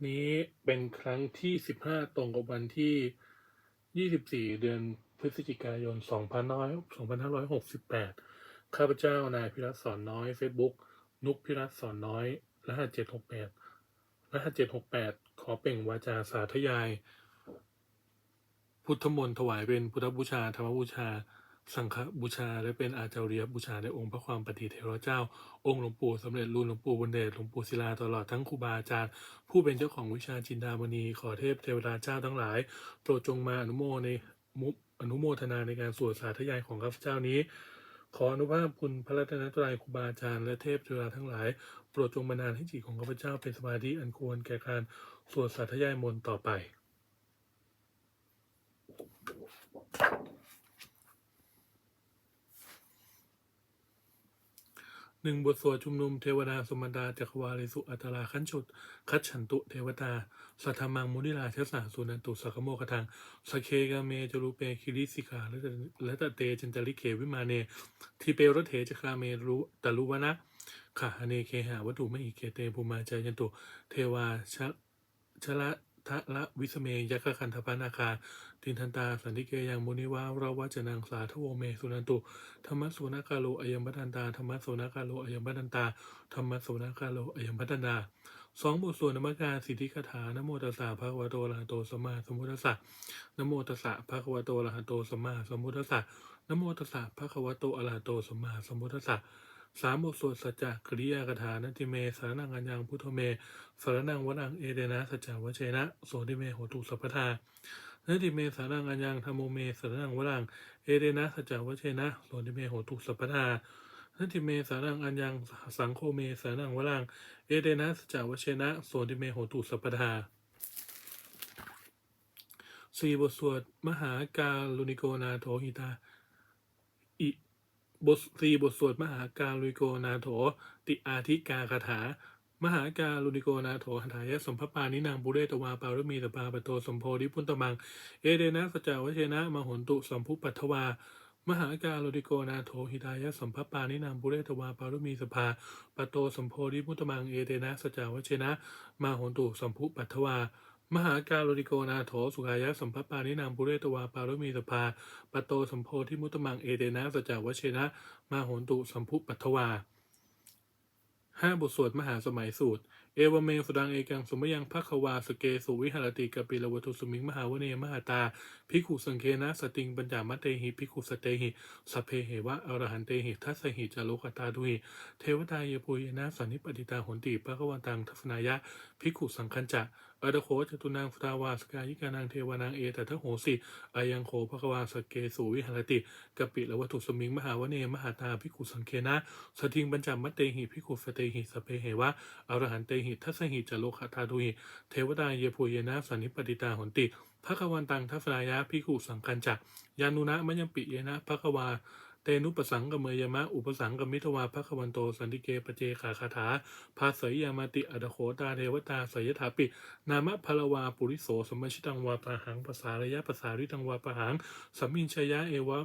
วันนี้เป็นครั้งที่ 15 ตรงกับวันที่ 24 เดือนพฤศจิกายน 2568 ข้าพเจ้านายพิรัตน์สอนน้อย Facebook นุกพิรัตน์สอนน้อยรหัส768รหัส768 ขอเปล่งวาจาสาธยาย พุทธมนต์ถวายเป็นพุทธบูชา ธรรมบูชา สังฆบูชา และเป็นอาจาริยบูชาในองค์พระความปฏิเทวเจ้า องค์หลวงปู่สำเร็จรุ่นหลวงปู่บุญเดชหลวงปู่ศิลาตลอดทั้งครูบาอาจารย์ ผู้เป็นเจ้าของวิชาจินดามณีขอเทพเทวดาเจ้าทั้งหลาย โปรดจงมาอนุโมในมุอนุโมทนาในการสวดสาธยายของข้าพเจ้านี้ ขออนุภาพคุณพระรัตนตรัยครูบาอาจารย์และเทพเทวดาทั้งหลาย โปรดจงบันดาลให้จิตของข้าพเจ้าเป็นสมาธิอันควรแก่การสวดสาธยายมนต์ต่อไป หนึ่งบทสวดชุมนุมเทวดาสมดาจักรวาลิสุอัตราขันชุดคัดฉันตุเทวตาสัทธามังมุนิลาเชสาสุนันตุสักโมกทังสเคกาเมจรูเปคิริสิกาและและตะเตจันจริเควิมาเนทีเปรถเถจคาเมรุตะลุวนะขะเนเคหาวัตถุไมหิเคเตภูมาจายันตุเทวาชะชะละ ทะละวิสเมยักขคันธปานาคา ตินทันตา สันติเกยังมุนิวาราวัจนังสาทโวเมสุนันตุธรรมะโสนากาโลอยัมพัตันตาธรรมะโสนากาโลอยัมพัตันตาธรรมะโสนากาโลอยัมพัตันตาสองบทสวดนมัสการสิทธิคาถานโมตัสสะภะคะวะโตอะระหะโตสัมมาสัมพุทธัสสะนโมตัสสะภะคะวะโตอะระหะโตสัมมาสัมพุทธัสสะนโมตัสสะภะคะวะโตอะระหะโตสัมมาสัมพุทธัสสะ สามบทสวดสัจจะกริยากถานันติเม สารนังอัญญังพุทโธเม สารนังวรังเอเดนะสัจจวเชนะ โสติเมโหตุสัพพทานติเมสารังอัญญังธรรมโมเมสารังวรังเอเดนะสัจจวเชนะโสติเมโหตุสัพพทานติเมสารังอัญญังสังโฆเมสารังวรังเอเดนะสัจจวเชนะโสติเมโหตุสัพพทาสี่บทสวดมหาการลุนิโกนาโถหิตา บทสี่บทสวดมหาการลุนิโกนาโถ ติอาทิกาคาถา มหาการลุนิโกนาโถหันายะสมภปานินางบุเรตวาปารมีตปาปโตสมโพธิพุนตมัง เอเดนะสจาวเชนะมหนตุสัมภุปัทวามหาการโลดิโกนาโถหิตายะสัมภปานินามบุเรตวาปารุมีสภาปโตสัมโพธิพุตตมังเอเดนะสจจาวเชนะ มาหนตุสัมภุปัทวา มหาการโลดิโกนาโถสุขายะสัมภปานินามบุเรตวาปารุมีสภาปโตสัมโพธิมุตตมังเอเดนะสจาวเชนะ มาโหนตุสัมภุปัทวาห้าบทสวดมหาสมัยสูตร เอวเมสุดังเอกังสมยังภควาสเกสุวิหารติกปิลวัตุสมิงมหาวเนมหาตาภิกขุสังเคนะสติงปัญจามเตหิภิกขุสเตหิสเพเหวะอรหันเตหิทัสหิจารุกตาดุหิเทวตาเยปุยนะสันนิปติตาหนติปะกวันตังทัศนายะภิกขุสังคัญจะ อดโคจตุนางฟุตาวาสกายิกานางเทวานางเอตทะโหสิอายังโคภควาสเกสุวิหารติกปิลวัตุสมิงมหาวเนมหาตาภิกขุสังเคนะสติงปัญจามะเตหิภิกขุสเตหิสเพเหวะอรหันเตหิทัสหิจารุกตาดุหิเทวตาเยปุยนะสันนิปติตาหนติภะควันตังทัศนายะพิขุสังคัญจักยานุนะมะยังปิเยนะภะควา นุปสังกเมยมะ อุปสังกมิทวาภะควันโต สันติเกปเจขาคาถาภาเสยยามาติอดโคตาเทวตาสยถาปิ นามะพลวาปุริโสสมชิตังวาปะหังภาษาระยะภาษาริตังวาปะหังสัมมินชยะเอวะ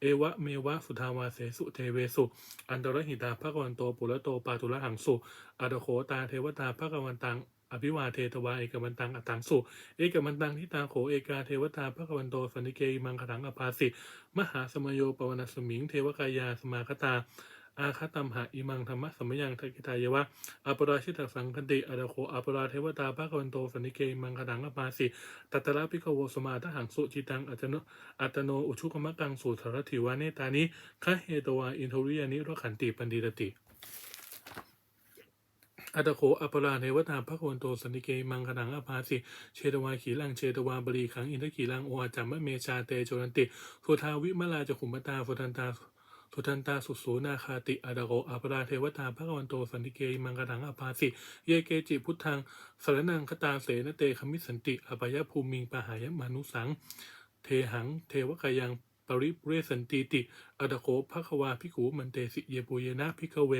เอวะเมวะสุทาวาเสสุเทเวสุ อันตรหิตาภะควันโตปุระโตปาตุระหังสุอดโคตาเทวตาภะควันตัง อภิวาเทตวาเอกมันตัง อัตังสุ เอกมันตังทิตาโข เอกาเทวตาภะคะวันโตสันนิเกมังคถังอภาสิมหาสมโยปวนาสมิง เทวกายาสมาคตา อาคตัมหะอิมังธรรมะสมยังทกิตายวะอัปราชิตสังคันติอดโคอัปราเทวตาภะคะวันโตสันนิเกมังคถังอภาสิตัตตระพิกโวสมาทหังสุจิตังอัตโนอัตโนอุชุกมะกังสุทรถิวาเนตานิคะเฮตวาอินทริยานิรขันติปันดิตติ อัตโคอัปราเทวตาภะคะวันโตสันติเกมังคนังอภาสิ เชตวาขีลังเชตวาบรีขังอินทขีลังโออาจัมมะเมชาเตโจรันติสุทาวิมลาจขุมตาสุทันตาสุทันตาสุสูนาคาติอัตโคอัปราเทวตาภะคะวันโตสันติเกมังคนังอภาสิ เยเกจิพุทธังสารนังคตาเสนเตคมิสันติอภยภูมิงปหายมานุสัง เทหัง เทวกายังปริเรสันติติอัตโคภควาพิกูมันเตสิเยปุเยนะพิกเว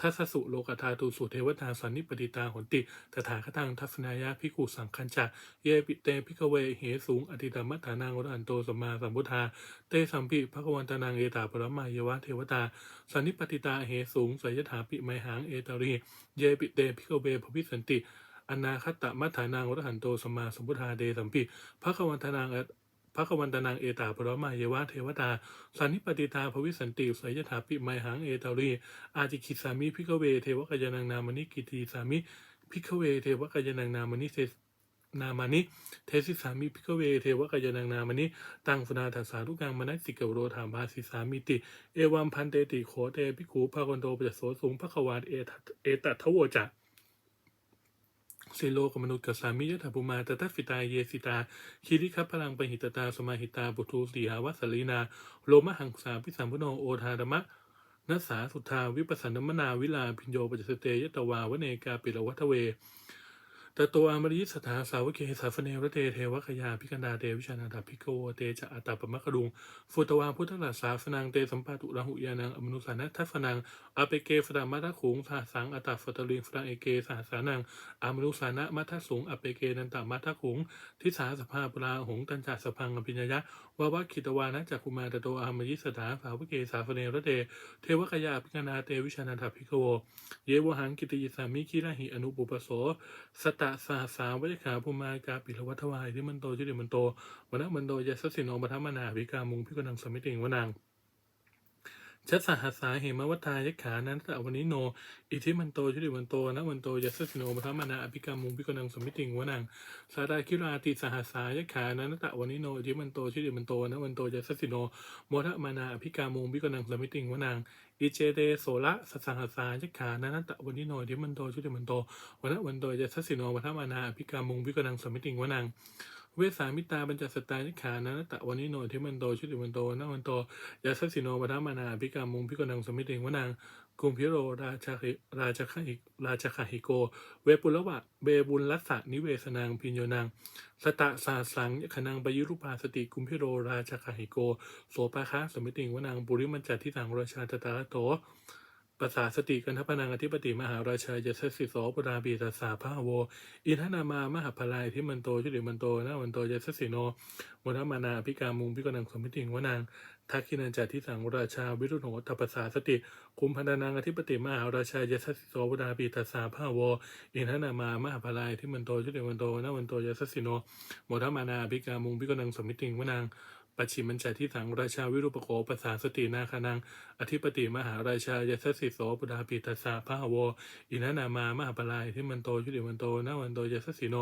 ทัสสุโลกธาตุสุเทวตาสันนิปติตาหนติตถาคตังทัศนายะพิกุสังคัญจะเยปิเตพิกเวเหสูงอติตามัฏฐานังรันโตสมมาสัมพุทธาเตสัมปิภควันตานังเอตาปรมายวะเทวตาสันนิปติตาเหสูงสยถาปิไมหังเอตารีเยปิเตพิกเวภพิสันติอนาคตมัฏฐานังวรหันโตสมมาสมพุทธาเดสัมปิพระควันตนาง พระควันตนางเอตาปรมาเยวะเทวตาสันนิปติตาภวิสันติสยถาปิไมหังเอตารีอาจิคิสามิพิกเวเทวกายนังนามนิกิติสามิพิกเวเทวกายนังนามนิเสนามานิเทสิสามิพิกเวเทวกายนังนามานิตังสนาทัสสาทุกังมนัสสิกโรธามภาสิสามิติ เอวัมพันเตติโขเตพิคูภาคนโตปัจโสสูงพระควานเอตเอตัทโวจะ สิโลกมนุษย์กสามิยถาภูมาตตัสิตาเยสิตา คิริคัพพลังปหิตตา สมาหิตาบุทูสีหาวัสลีนา โลมหังสาพิสัมพุโนโอทารมะนัสสาสุทาวิปัสสนมนาวิลาพิญโยปัจสเตยตวาวเนกาปิลวัทเว ตโตอมริสถาสาวเกสาฟเนรเตเทวคยาพิกันดาเตวิชานาดาพิโกเตจะอัตตาปมะกดุงฟุตวาพุทธลาสาฟนางเตสัมปาตุระหุยานังอมนุสานะทัฟนังอเปเกฟดามัทขุงสาสังอัตตาฟตลิงฟราเอเกสาสานังอมนุสานะมัทสุงอเปเกนันตามัทขุงทิสาสภาปราหงตัญจาสพังอภิญญะ วาวะคิตวานะจักคุมาตโตอามริสถาสาวกเกสาฟเนรเตเทวกยาพิกนาเตวิชานาถพิโกเยวหังกิติยสามิคิราหิอนุปุปโสสตะสาสาวิขาภูมากาปิลวัทวายที่มันโตจุดิมันโตวันนั้นมันโตยศสิโนบัทมนาภิกามุงพิกนังสมิติงวนัง ชัสสหัสสาเหมวัตายขานั้นตะวันนิโน อิทิมันโตจุดิมันโตนะมันโตยศสิโนบัทมนาอภิกามุงพิกนังสมิติงวนังสาดาคิราติสหัสสายขานั้นตะวันนิโนอิทิมันโตจุดิมันโตนะมันโตยศสิโนโมทมานาอภิกามุงพิกนังสมิติงวนังอิเจเดโสละสัสหัสสายขานั้นตะวันนิโนอิทิมันโตจุดิมันโตวันวันโดยจะทัศสิโนวัฒมานาพิกามุงพิกนังสมิติงวนัง เวสามิตาบรรจสตานิขานันตะวันนี้โนที่มันโตชุติมันโตนะมันโตยาทัสิโนวัฒมานาพิกามุงพิกนังสมิติงวนังกุมพิโรราชาหิราชคหิราชคหิโก เวปุระวะเบบุลลัสสะนิเวสนางพิญโยนังสตะสาสังขนังปยุรุปาสติกุมพิโรราชคหิโก โสปาคะสมิติงวนังปุริมันจัดที่ทางราชาตตาโต ปัสสาสติกันทพนังอธิปติมหาราชายสสิโสปราบีตัสสาพระโว อินทนามามหาพลายที่มันโตชุดิมันโตนะมันโตยสสิโนมุทมานาพิกามุงพิกนังสมิติงวนางทักขินันจัดที่สังราชาวิรุณโหตปัสสาสติ คุมพันนังอธิปติมหาราชายสสิโสปราบีตัสสาพระโว อินทนามามหาพลายที่มันโตชุดิมันโตนะมันโตยสสิโนมุทมานาพิกามุงพิกนังสมิติงวนาง ปัจฉิมัญจัที่สังราชาวิรุปโขปัสสาสตินาคานัง อธิปติมหาราชายสสิโสปุดาปิตัสสะพระวอินานามามหาปลายที่มันโตชุดิมันโตนาวันโตยสสิโน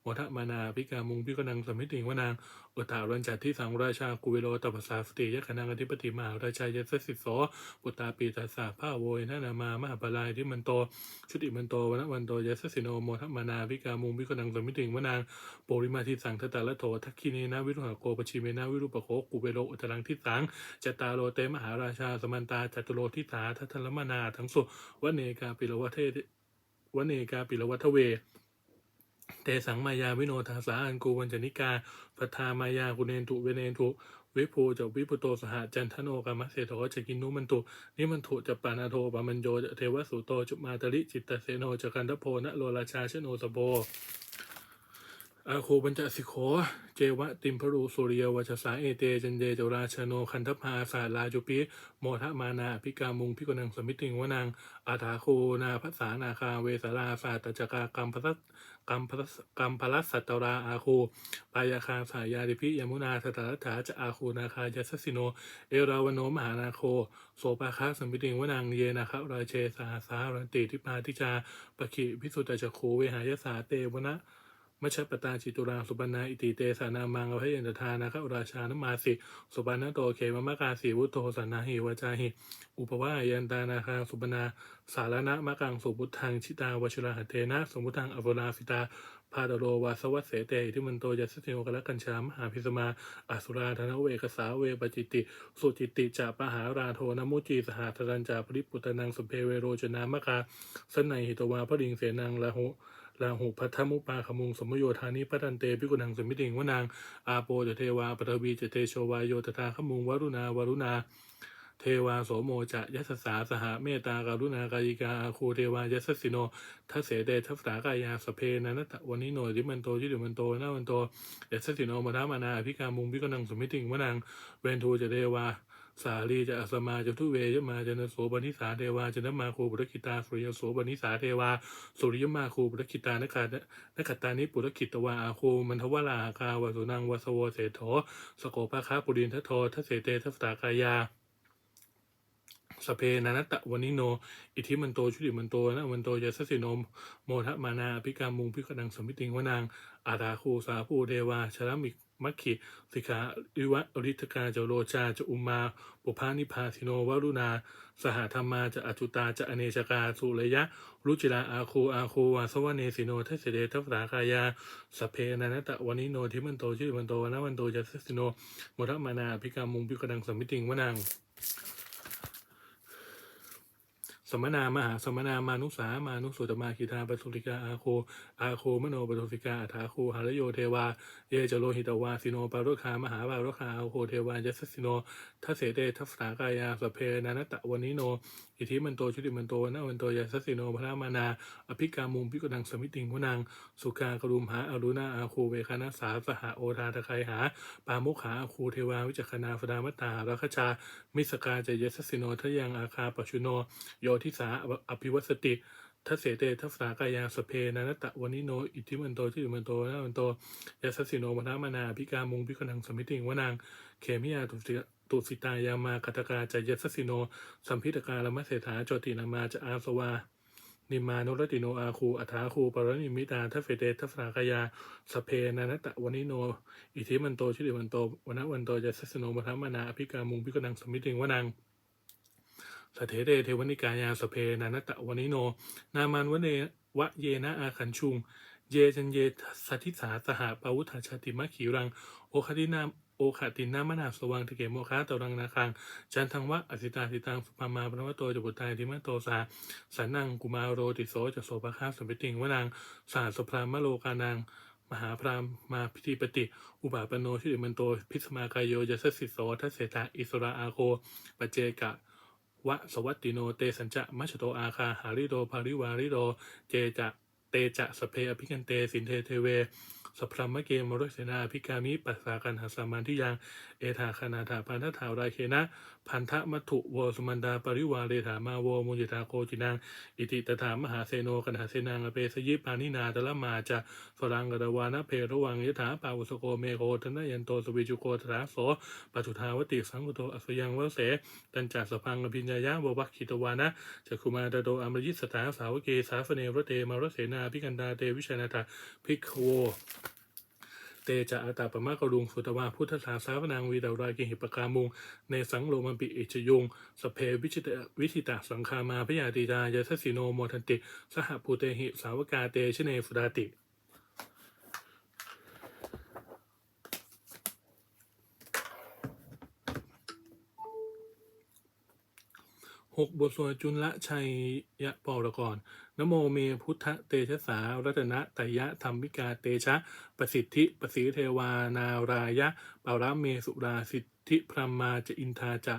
โมทะมานาพิกามุงพิกนังสมิติงวนาง อุตารัญจัที่สังราชากุเวโรตัปสสาสติยคนังอธิปติมหาราชายสสิโสปุตาปิตัสสะพระโวอินทนามามหาปลายที่มันโตชุดิมันโตวันวันโตยสสิโนโมทมานาพิกามุงพิกนังสมิติงวนางโปริมาทิสังทตาละโถทักขิเนนะวิรุหโกปชิเมนะวิรุปโขกุเวโรอุตรังทิสังจตาโลเตมหาราชาสมันตาจตุโลทิสาทัทธลมนาทั้งสุวเนกาปิลวัเทวเนกาปิลวัทเว เตสังมายาวิโนทาสาอันกูวันจนิกาปทามายากุเนนตุเวเนนตุวิภูจะวิปุโตสหจันทโนกามเสโทจะกินนุมันตุนิมันตุจะปานาโทปามันโยจะเทวสุโตจุมาตริจิตตเสโนจะกันทโพนะโลราชาชโนสโบอาโคบัญจสิโขเจวะติมพรูสุริยวัชสาเอเตจันเจจราชโนคันทพาสาลาจุปิโมทะมานาพิกามุงพิกนังสมิติงวนังอาถาโคนาภัสสานาคาเวสาราสาตจกากรรมพัส กรรมพัสกัมพลัสสัตตราอาโคปายาคาสายาดิพิยมุนาสตารัฐาจะอาโคนาคายัสสิโน เอราวโนมหานาโค โสปาคาสมิติงวนังเยนะคราเชสาสารันติทิพาทิจาปะขิพิสุตตจโคเวหายสาเตวนะ มัชฌปตาจิตุราสุปนาอิติเตสานามังอภัยยันตทานะครับราชานมาสิสุปนาโตเขมมะกาสีวุฒโธสันนาหิวจาหิอุปวายันตานาคาสุปนาสารณะมะกังสุพุทังชิตาวชิราหเทนะสมุทังอภราฟิตาพาดโรวาสวัสเสเตที่มันโตยัสเทวกละกัญชามหาพิสมาอสุราธนเวกสาเวปจิตติสุจิตติจาปหาราโทนมุจีสหทรันจาปริปุตนังสุเพเวโรจนามะกาสนัยหิตวาพระดิงเสนังละหุ ลาหูพัทธมุปาขมุงสมโยธานิพัตันเตพิกุนังสมิติงวนางอาโปจะเทวาปทวีจะเตโชวายโยตถาขมุงวรุณาวรุณาเทวาโสโมจะยัสสาสหเมตตาการุณากายิกาอาคูเทวายัสสิโนทัสเสเดทัสสากายาสเพนันตะวันนี้โนริมันโตชิริมันโตนามันโตยัสสิโนมาทามานาอภิกามุงพิกนังสมิติงวนางเวนทูจะเทวา สาลีจะอัสมาจะทุเวยมาจะนโสบนิสาเทวาจะนมาคูปุรคิตาสุริยโสบนิสาเทวาสุริยมาคูปุรคิตานกานกตานิปุรคิตวาอาคูมันทวราหากาวสุนังวสโวเสโถสโกภาคาปุรินทโททัสเสเตทัสตากายาสเพนันตะวันิโน อิทิมันโตชุติมันโตนะมันโตยสสสิโนมโมทะมานาพิกามุงพิกดังสมิติงวนางอาราคูสาภูเดวาชรมิก มัคคิสิกาอิวะอริทกาจโรจาจะอุมาปุพานิพาสิโนวรุณา สหธรรมาจะอจุตาจะอเนชกาสุระยะ รุจิราอาคูอาคูวาสวเนสิโนทัศเดทัสรากายาสเพนันตะวันิโนทิมันโตชื่อมันโตนะมันโตจะสิโนโมทะมานาพิกามุงพิกดังสมิติงวนาง สมนามหาสมนามานุสามานุสุตมาคิทาปสุติกาอาโคอาโคมโนปตุสิกาอัฐาโคหารโยเทวาเยจโลหิตวาสิโนปารุคามหาปารุคาอาโคเทวายัสสิโนทัเสเตทัสสากายาสเพนานตะวันิโน อิทิมันโตชุติมันโตนะวันโตยัสสิโนพระมานา อภิกามุงพิกดังสมิติงวนังสุกากรุมหาอรุณาอาโคเวคานาสาสหโอทาตะไคหาปามุขาอาโคเทวาวิจักขนาฟดามตารัคชามิสกาจยัสสิโนทะยังอาคาปชุโนโยทิสาอภิวัสติทัสเสเตทัสสากายาสเพนานตะวันิโน อิทธิมันโตชื่อมันโตนะมันโตยัสสิโนมนามานาพิกามุงพิกนังสมิติงวนางเขมิยาตุสิตุสิตายามาคตกาจยัสสิโน สัมพิตกาลมะเสถาจตินามาจะอาสวานิมานุรติโนอาคูอัฐาคูปรนิมิตาทัเฟเตทัฟสากายาสเพนานตะวันิโน อิทธิมันโตชื่อมันโตวันวันโตยัสสิโนมนามานาอภิกามุงพิกนังสมิติงวนาง สเถเดเทวนิกายาสเพนันตะวนิโน นามันวเนวะเยนะอาขันชุง เยจันเยสัทิสาสหปาวุธาชาติมะขีรัง โอคตินามโอคตินามนาสวังติเกโมคาตรังนาคัง จันทังวะอสิตาสิตังสุปามาปนวโตจบุตายติมะโตสาสันนังกุมารโรติโสจะโสภคาสมปิติงวนางสาสพรามะโลกานางมหาพรามมาพิธีปฏิ อุบาปโนชิริมันโต พิสมากายโยยสสสิโสทัสเสตาอิสราอาโคปเจกะ วะสวัตติโนเตสัญจะมัชโตอาคาหาริโดภาริวาริโดเจจะ เตจะสเพอภิกันเตสินเทเทเวสพรมมะเกมรุเสนาภิกามิปัสสากันหาสามันที่ยังเอธาคณาถาพันธถาวราเคนะ พันธมัตถุโวสมันดาปริวาเรถามาโวมุจิตาโคจินัง อิติตถามหาเซโนกันหาเสนังอเปสยิปานินาตละมาจะสรังกดวานะเพระวังยถาปาวุสโกเมโคทนะยันโตสวิจุโกตถาโสปัจุทาวติสังกุโตอสยังวเสตันจัสพังอภิญญายะบวัคคิตวานะจักคุมาตโตอมรยิสสถาสาวเกสาฟเนรเตมารเสนาพิกันดาเตวิชนาตาภิกโวเตจะอาตาปมะกรุงสุตวาพุทธศาสาวนางวีดารายกิหิปกามุง ในสังโลมันปิอิจยุงสเพวิชิตวิธิตาสังคามาพยาติดายาสสิโนโมทันติ สหภูเตหิสาวกาเตชเนฟุดาติหกบทสวดจุลละชัยยะปรกร นโมเมพุทธเตชะสารัตนะไตยะธรรมิกาเตชะ ประสิทธิประสิทธิเทวานารายะปาระเมสุราสิทธิพรหมาจะอินทาจะ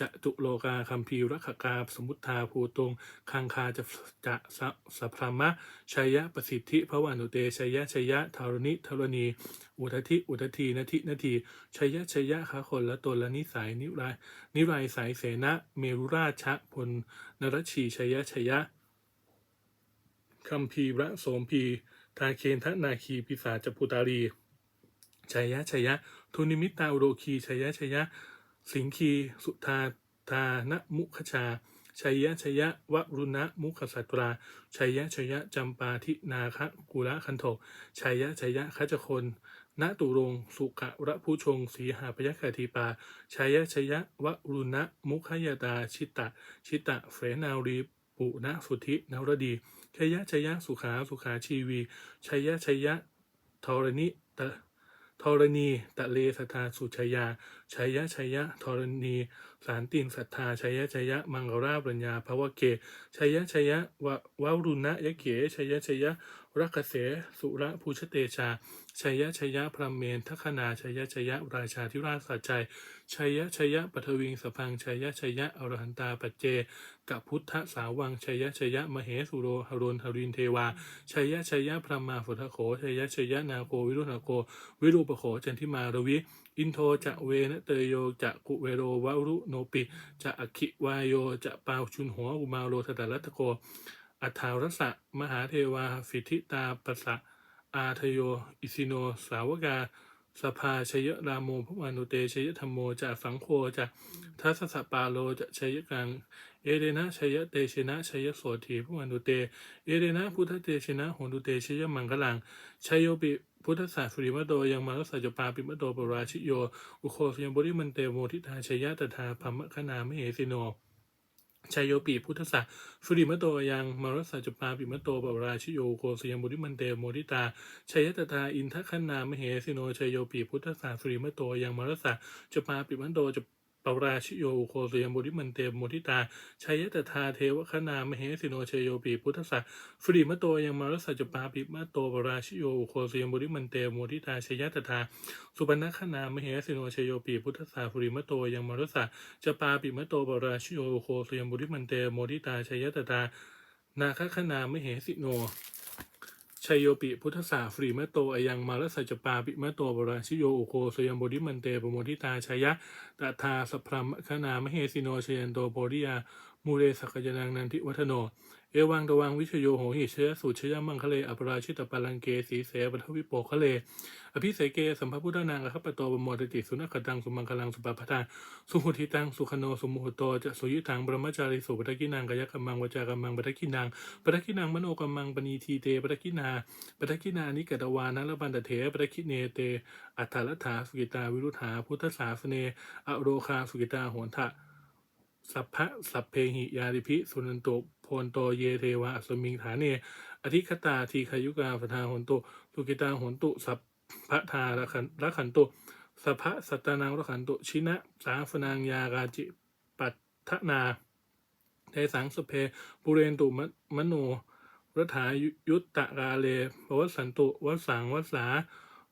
จะตุโลกาคัมภีรักขกาสมุทธาภูตงคังคาจะจะสะสัพรมะชัยยะประสิทธิพระวานุเตชัยะชัยยะธารณิธรณี อุทธิอุทธีนาทินาทีชัยยะชัยยะขาคนละตนละนิสัยนิรายนิรายสายเสนะเมรุราชะพลนรชีชัยยะชัยยะ คัมภีระโสมพี ทาเคนทนาคีปิสาจปุตารีชัยยะชัยยะ ทุนิมิตาอุโรคีชัยยะชัยยะ สิงคี สุธาทานมุขชาชัยยะชัยยะวรุณะมุขสัตราชัยยะชัยยะจำปาทินาคะกุละคันโทชัยยะชัยยะขจคนณตุรงสุขะระผู้ชง สีหาพยคทีปาชัยยะชัยยะวรุณะมุขยตาชิตะ ชิตะเฟนารีปุณสุธินรดี ชัยยะชัยยะสุขาสุขาชีวีชัยยะชัยยะธรณิตะธรณีตะเลสทาสุชยาชัยยะชัยยะธรณี สารตินศรัทธาชัยยะชัยยะมังกราปัญญาภวะเกชัยยะชัยยะวะวารุณะยะเกชัยยะชัยยะรักเกษสุระภูชเตชาชัยยะชัยยะพระเมนทัคนาชัยยะชัยยะราชาธิราชสัจใจชัยยะชัยยะปทวิงสพังชัยยะชัยยะอรหันตาปัจเจกพุทธสาวังชัยยะชัยยะมเหสุโรหรุนหรินเทวาชัยยะชัยยะพระมาฝุทโขชัยยะชัยยะนาโควิรุณโควิรูปโขจันทิมารวิ อินโทจะเวนะเตโยจะกุเวโรวารุโนปิจะอคิวายโยจะปาวชุนหัวอุมาโรทตรัตโกอัฏฐารสะมหาเทวาฟิทิตาปสะอาทโย อิสิโน สาวกาสภาชยรามโมพมานุเตชยธรรมโมจะสังโฆจะทัสสะปาโลจะชยกัง เอเดนะชยเตชนะชยโสถีพมานุเต เอเดนะพุทธเตชนะโหนุเตชยมังคลังชยโยปิ พุทธศาสริมโตยังมารัสัจปาปิมโตปราชิโย อุโคสยมบริมันเตโมทิตาชยตถาพัมมคณามเหสิโนชายโยปีพุทธศาสุริมโตยังมารสาจปาปิมโตปราชิโยโกสยมบุริมันเตโมทิตาชยตตาอินทคันนามเหสิโนชายโยปีพุทธศาสุริมโตยังมารสาจปาปิมโตจะ ปราชิโยโคสยมบุริมันเตโมทิตาชัยตตาเทวคนามเหสิโนชโยปีพุทธศาสุริมโตยังมารสัจปาปิมโตปราชิโยโคสยมบุริมันเตโมทิตาชัยตตาสุปนัคขนามเหสิโนชโยปีพุทธศาสุริมโตยังมารสัจปาปิมโตปราชิโยโคสยมบุริมันเตโมทิตาชัยตตานาคคณามเหสิโน ชัยโยปิพุทธสาฟรีมะโตอายังมาลสัจปาปิมะโตบราชิโยโอโคสยมบดิมันเตปโมทิตาชยะตถาสพรมคณามเหสิโนชยันโตโพธิยามูเรสกกยนังนันทิวัฒโน เอวังตวังวิชโยโหหิเชยสุชยมังคะเลอปราชิตปาลังเกสีเสปทวิโปคะเลอภิเสเกสัมภพุทธนางอคัปโตบมตติสุนัขตังสุมังคลังสุปปทาสุหุทิตังสุขโนสุมุหโตจะสุยิทังบรมจาริสุปทกินังกายกัมมังวจากัมมังปทกินังปทกินังมโนกัมมังปณีทีเตปทกินาปทกินานิกตวานะละบันตเถปทกิเนเตอัฏฐรัฐาสุกิตาวิรุธาพุทธศาสเนอโรคาสุกิตาโหนทะ สัพพะสัพเพหิยาริพิสุนันโตโพนโตเยเทวะอัสมิงฐานเนอธิคตาทีขายุกาปทาหนตุสุกิตาหนตุสัพพะทาระขันระขันตุสัพพะสัตตางระขันตุชินะสาฟนางยากาจิปัตทนาเทสังสเพปุเรนตุมะโนรัฐายุตตะกาเลวัสสันตุวัสสังวัสสา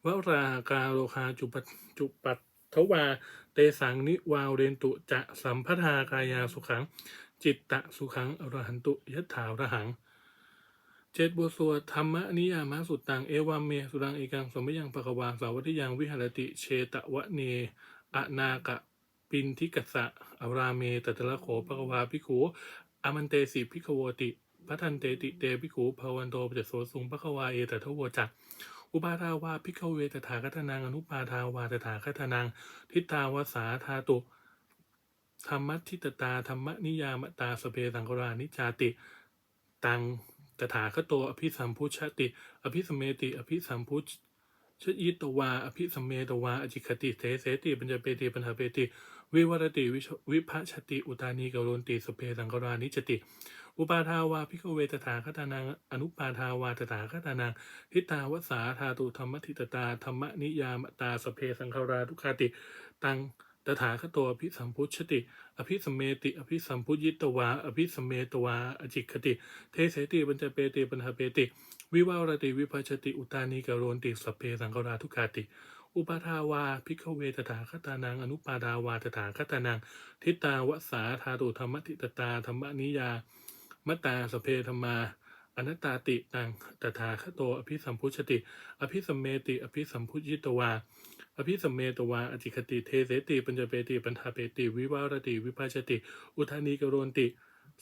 วราหากาโลคาจุปจุปัต ทวา เตสังนิวาวเรนตุจะสัมพัทากายาสุขัง จิตตะสุขังอรหันตุยถาวรหัง เจ็ดบทสวดธรรมนิยามสุตตัง เอวัมเม สุรังเอกังสมยังปะกวาสาวัติยังวิหารติ เชตวะเนอนากะปินทิกัสสะอราเมตตะละโขปะกวาพิขูอามันเตสิพิขโวติพัทันเตติเตพิขูภาวันโตปเจโสสุงปะกวาเอตทะโวจัก อุปาทาวาพิกเวตถาคตนังอนุปาทาวาตถาคตนัง ทิตาวสาธาตุธรรมทิตตาธรรมนิยามตาสเปสังกรานิจาติ ตังตถาคโตอภิสัมพุชติ อภิสเมติ อภิสัมพุช ชยิตวา อภิสมเมตวา อจิคติเทเสติปัญจเปติปัญหาเปติ วิวรติวิชวิภชติ อุตานีกโรนติสเปสังกรานิจติ อุปาทาวาพิกเวตถาคตานัง อนุปาทาวาตถาคตานังทิตาวสาธาตุธรรมทิตตาธรรมนิยามตาสเพสังขาราทุกขาติ ตังตถาคตอภิสัมพุชติ อภิสมเมติ อภิสัมพุยิตวา อภิสมเมตวา อจิคติ เทเสติปัญจเปติปัญหาเปติ วิวารติวิภัชติอุตานีกโรนติสเพสังกราทุกาติ อุปาทาวาพิกเวตถาคตานังอนุปาทาวาตถาคตานัง ทิตาวสาธาตุธรรมทิตตาธรรมนิยามตาสเพธรรมาอนัตตาติตังตถาคโตอภิสัมพุชติ อภิสัมเมติ อภิสัมพุยิตวา อภิสัมเมตวาอจิคติเทเสติปัญจเปติปัญหาเปติวิวารติวิภาชติ อุทานีกโรนติ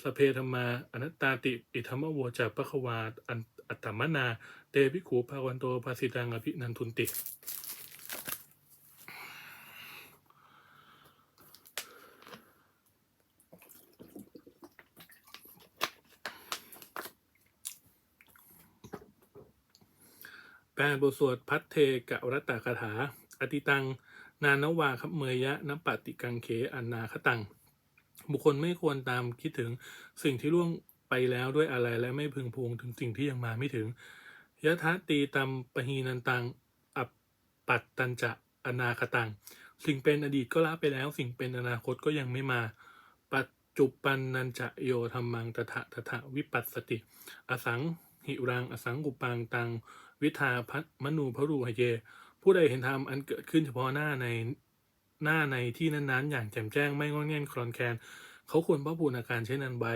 สเพธรรมาอนัตตาติ อิธรรมโวจาปะควาอัน อัตตมนา เตภิขูภาวันโตภาสิตังอภินันทุนติ แปลบทสวดพัทเทกะรัตตาคาถา อติตัง นานวาคับเมยะนปฏิกังเข อันนาคตัง บุคคลไม่ควรตามคิดถึงสิ่งที่ล่วง ไปแล้วด้วยอะไรและไม่พึงพวงถึงสิ่งที่ยังมาไม่ถึงยะทะตีตัมปหีนันตังอัปปัตตันจะอนาคตัง สิ่งเป็นอดีตก็ละไปแล้ว สิ่งเป็นอนาคตก็ยังไม่มา ปัจจุปันนันจะโยธรรมังตถะตถะวิปัสสติ อสังหิรัง อสังกุปังตัง วิทาพัมนูพรูหเย ผู้ใดเห็นธรรมอันเกิดขึ้นเฉพาะหน้าในหน้าในที่นั้นๆ อย่างแจ่มแจ้งไม่งอนแง่นคลอนแคลนเขาควรพระบูรณาการเช่นนั้นไว้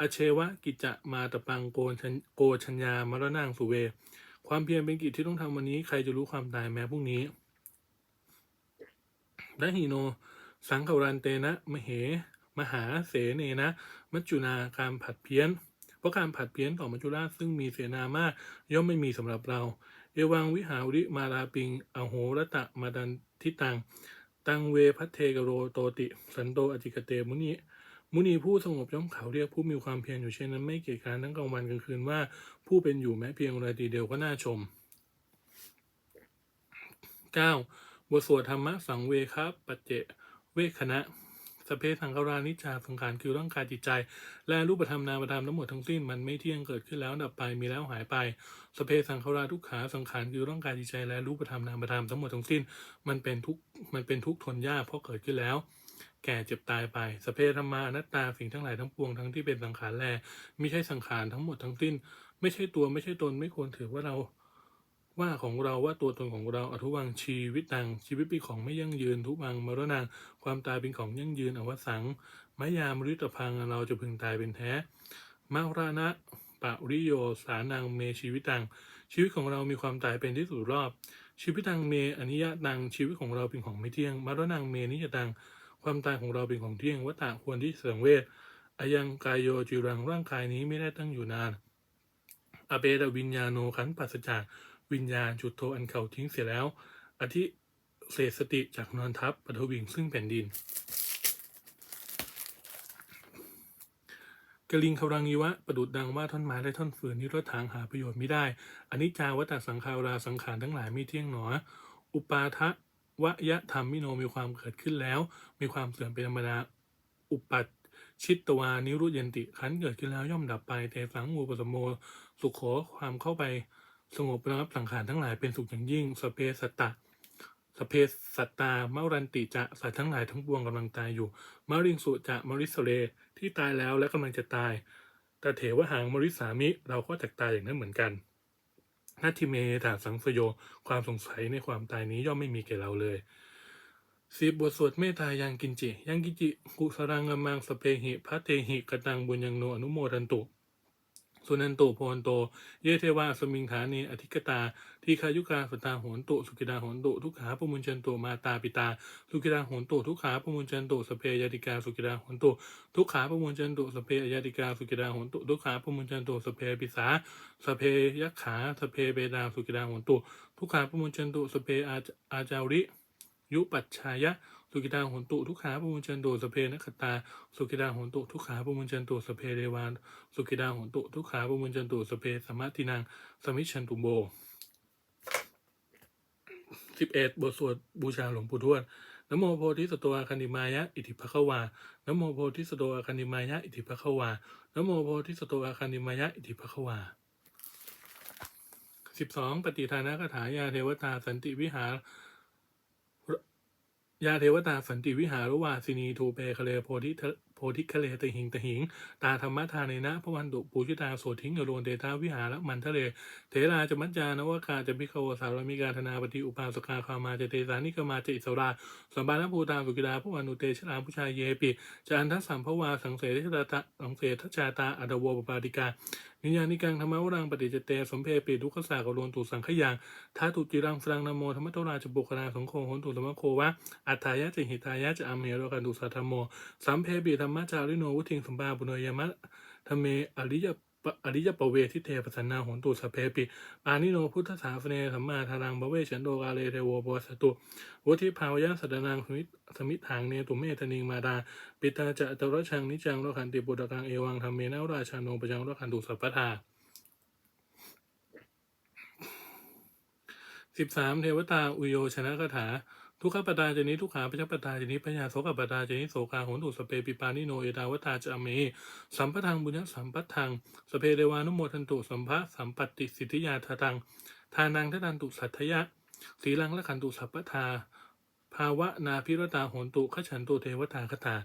อเชวะกิจจะมาตะปังโกนชัญโกชัญญามรณังสุเว ความเพียรเป็นกิจที่ต้องทำวันนี้ ใครจะรู้ความตายแม้พรุ่งนี้ดหิโน สังขรันเตนะ มเห มหาเสเนนะ มัจจุนาการผัดเพี้ยน เพราะการผัดเพี้ยนขอมัจจุราชซึ่งมีเสนามาก ย่อมไม่มีสำหรับเรา เอวังวิหาริมาลาปิง อโหรตะมาดันทิตัง ตังเวพัทเทกโรโตติ สันโตอจิกเตมุนี มุนีผู้สงบย่อมเขาเรียกผู้มีความเพียรอยู่เช่นนั้นไม่เกียจคร้านทั้งกลางวันกลางคืนว่า ผู้เป็นอยู่แม้เพียงราตรีเดียวก็น่าชม 9. บทสวดธรรมะสังเวคปัจเจเวคณะสเพสังขารานิจาสังขารคือร่างกายจิตใจ และรูปธรรมนามธรรมทั้งหมดทั้งสิ้นมันไม่เที่ยงเกิดขึ้นแล้วดับไปมีแล้วหายไปสเพสังขาราทุกขาสังขารคือร่างกายจิตใจและรูปธรรมนามธรรมทั้งหมดทั้งสิ้น มันเป็นทุกมันเป็นทุกทนยากเพราะเกิดขึ้นแล้ว แก่เจ็บตายไป สเพธรรมาอนัตตาสิ่งทั้งหลายทั้งปวงทั้งที่เป็นสังขารแลไม่ใช่สังขารทั้งหมดทั้งสิ้น ไม่ใช่ตัวไม่ใช่ตนไม่ควรถือว่าเราว่าของเราว่าตัวตนของเราอทุวังชีวิตตังชีวิตเป็นของไม่ยั่งยืนทุวังมรณังความตายเป็นของยั่งยืนอวสังมายามริตพังเราจะพึงตายเป็นแท้มารานะปะริโยสานังเมชีวิตตังชีวิตของเรามีความตายเป็นที่สุดรอบ ชีวิตตังเมอนิยตังชีวิตของเราเป็นของไม่เที่ยงมรณังเมนิยตัง ความตายของเราเป็นของเที่ยงวัตตะควรที่สังเวชอายังกายโยจิรังร่างกายนี้ไม่ได้ตั้งอยู่นาน อเปตวิญญาโนขันปัสจากวิญญาณจุดโทอันเขาทิ้งเสียแล้ว อธิเศษสติจากนอนทับปฐวิงซึ่งแผ่นดินกลิงคารังยีวะประดุดดังว่าท่อนไม้และท่อนฟืนนิรถางหาประโยชน์ไม่ได้อนิจจาวัตตสังขาราสังขารทั้งหลายไม่เที่ยงหนอ อุปาทะ วะยะธรรมมิโนมีความเกิดขึ้นแล้ว มีความเสื่อมเป็นธรรมดาอุปัชชิตตวานิรุยันติขันเกิดขึ้นแล้วย่อมดับไปแต่สังมูปสมโมสุขโขความเข้าไปสงบระงับสังขารทั้งหลายเป็นสุขอย่างยิ่งสเพสัตตะสเพสัตตามรันติจะสัตว์ทั้งหลายทั้งปวงกำลังตายอยู่มริงสุจะมริสเลที่ตายแล้วและกำลังจะตาย แต่เถวหางมริสามิเราก็จะตายอย่างนั้นเหมือนกัน นาทิเมถาสังสโย ความสงสัยในความตายนี้ย่อมไม่มีแก่เราเลยสิบบทสวดเมตตายังกินจิ ยังกิจิกุสรังกมังสเปหิพระเตหิกตังบุญยังโนอนุโมทันตุ สุนันตุโพนโต เยเทวาสมิงฐานีอธิกตา ทีคายุกาสตาโหนตุสุกิดาโหนตุทุกขาปมุญจันตุมาตาปิตา สุกิดาโหนตุทุกขาปมุญจันตุสเพยติกาสุกิดาโหนตุทุกขาปมุญจันตุสเพยติกาสุกิดาโหนตุทุกขาปมุญจันตุสเพปิสาสเพยักขาสเพเบดาสุกิดาโหนตุทุกขาปมุญจันตุสเพอาจอาจาริ ยุปัชชายะ สุกิตาหนตุทุกขาปุมุญจันตุสเพนักขตา สุกิตาหนตุทุกขาปุมุญจันตุสเพเดวานสุกิตาหนตุทุกขาปุมุญจันตุสเพสมมตินังสมิชันตุโบสิบเอ็ดบทสวดบูชาหลวงปู่ทวดนโมโพธิสตวาคันติมายะอิติภควานโมโพธิสตวาคันติมายะอิติภควานโมโพธิสตวาคันติมายะอิติภควาสิบสองปฏิทานคาถายาเทวตาสันติวิหาร ยาเทวตาสันติวิหารวาสินีทูเปคเลโพธิโพธิคเลตหิงตหิง ตาธรรมทานเนนะพระวันตุปูชิตาโสทิ้งอโรนเดทาวิหารมันทะเล เถราจะมัจจานวากาจะพิขวสารมิการธนาปฏิอุปาสกาคามาจะเตสานิกมาจะอิสราสัมบานภูตาสุกิดาพระวันุเตชลาผู้ชายเยปิจะอันทัสสัมภวาสังเสริชตาสังเสทชาตาอัดโวปปาติกา นิยานิกังธรรมวรังปฏิจเตสมเพปิทุกขสากรวนตุสังขยังทาตุจิรังฟรังนโมธรรมตราจบุคลาสงโฆหนตุธรรมโควะอัตถายะจิหิตายะจะอเมโรกันตุสัทธโมสัมเพปิธรรมจาริโนวุทิงสมบาบุโนยมะธรรมเมอริยป อริยปเวทิเทปสันนาหนตุสเพปิปานิโนพุทธสาสเนสัมมาทารังบเวชันโดกาเลเทโวปวัสตุวุธิภาวยะสัตนังสมิสมิทางเนตุเมตนิงมาดา ปิตาจะตระชังนิจังโรคันติปุตตังเอวังธรรมเมนะราชาโนปจังโรคันตุสัพพทาสิบสามเทวตาอุโยชนะคาถา ทุกขปตาจนิทุกขาปชปตาจนิพยาโสกปตาจนิโสกาโหนตุสเปปิปานิโนเอตาวตาจะอเมสัมปทังบุญสัมปทังสเปเดวานุโมทันตุสัมภะสัมปติสิทธิยาทตัง ทานังทตันตุสัทธยะสีลังละขันตุสัพพทา ภาวะนาพิรตาโหนตุขฉันตุเทวตาคตา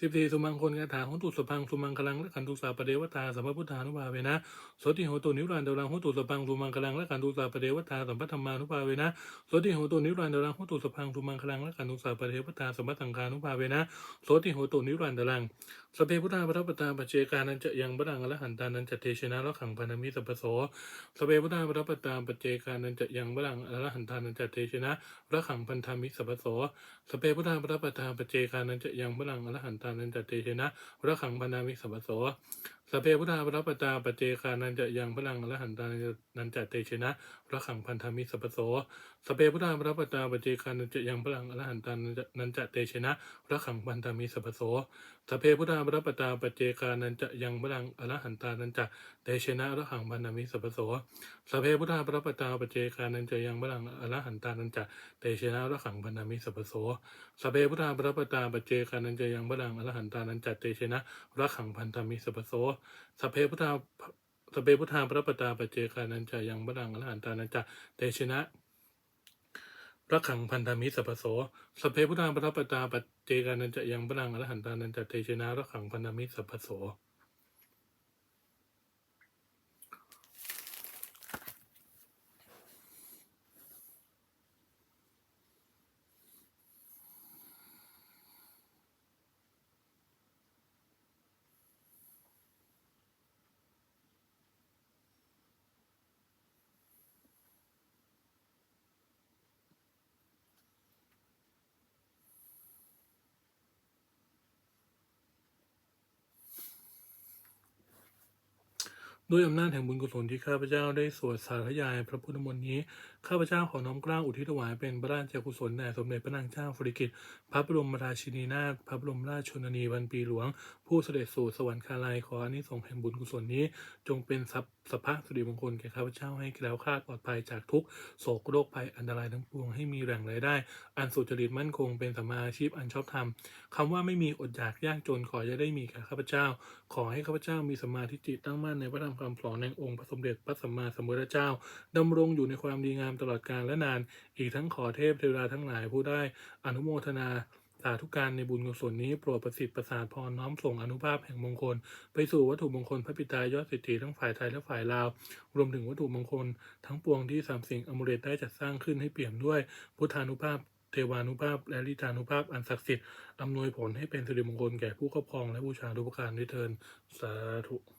สิบสี่สุมังคลคาถาของตุสพังสุมังคลังและขันตุสาปเดวตาสัมพุทธานุภาเวนะสติโหตุนิรันดรังของตุสพังสุมังคลังและขันตุสาปเดวตาสัมพัทธมานุภาเวนะสติโหตุนิรันดรังของตุสพังสุมังคลังและขันตุสาปเดวตาสัมพัทธังคานุภาเวนะสติโหตุนิรันดรังสพเพพุทธาพระปตาปเจกานันจะยังบรังอรหันตานันจะเทชนะละขังพานามิสัพโสสพเพพุทธาพระปตาปเจกานันจะยังบรังอรหันตานันจะเทชนะละขังพันธมิสัพโสสเปพุทธาพระปทาปเจกานันจะยังพลังอรหันตานันจะเตชนะพระขังพันามิสัพโสสเปพุทธาพระปตาปเจกานันจะยังพลังอรหันตานันจะเตชนะระขังพันธมิสัพพโสสเปพุทธาพระปตาปเจกานันจะยังพลังอรหันตานนันจะเตชนะระขังพันธามิสัพโสสเปพุทธาพระปตาปเจกานันจะยังพลังอรหันตานันจะเตชนะระขังพันธามิสัพโสสเพพุทธาพระปตาปเจกานันจะยังพลังอรหันตานันจะเตชนะระขังพันธามิสัพโสสเพพุทธาพระปตาปเจกานันจะยังบดังอรหันตานันจัตเตชนะรักขังพันธามิสัพโสสเพพุทธาสเพพุทธาพระปตาปเจกานันจะยังบดังอรหันตานันจัตเตชนะ รักขังพันธมิสัพพโสสพเพพุทธาพระปตาปเจกานันจะยังบดังอรหันตานันจะเทชนะรักขังพันธมิสัพพโส ด้วยอำนาจแห่งบุญกุศลที่ข้าพเจ้าได้สวดสาธยายพระพุทธมนต์นี้ ข้าพเจ้าขอน้อมกล้าอุทิศถวายเป็นพระราชกุศลแด่สมเด็จพระนางเจ้าฟริกิตพระบรมราชินีนาถพระบรมราชชนนีวันปีหลวง ผู้เสด็จสู่สวรรคาลัยขออานิสงส์แห่งบุญกุศลนี้ จงเป็นทรัพย์สภะสิริมงคลแก่ข้าพเจ้าให้แคล้วคลาดปลอดภัยจากทุกโศกโรคภัยอันตรายทั้งปวงให้มีแหล่งรายได้ อันสุจริตมั่นคงเป็นสัมมาอาชีพอันชอบธรรมคำว่าไม่มีอดอยากยากจนขอจะได้มีแก่ข้าพเจ้า ขอให้ข้าพเจ้ามีสมมาธิจิตตั้งมั่นในพระธรรมคำสอนแห่งองค์พระสมเด็จพระสัมมาสัมพุทธเจ้าดำรงอยู่ในความดีงามตลอดกาลและนาน อีกทั้งขอเทพเทวดาทั้งหลายผู้ได้อนุโมทนาสาธุการในบุญกุศลนี้โปรดประสิทธิ์ประสาทพรน้อมส่งอนุภาพแห่งมงคล ไปสู่วัตถุมงคลพระปิตายอดสิทธิทั้งฝ่ายไทยและฝ่ายลาว รวมถึงวัตถุมงคล ทั้งปวงที่สามสิ่งอมุเรตได้จัดสร้างขึ้นให้เปี่ยมด้วยพุทธานุภาพเทวานุภาพและลิธานุภาพอันศักดิ์สิทธิ์อำนวยผลให้เป็นสิริมงคลแก่ผู้ครอบครองและผู้ชาทุกประการด้วยเทินสาธุ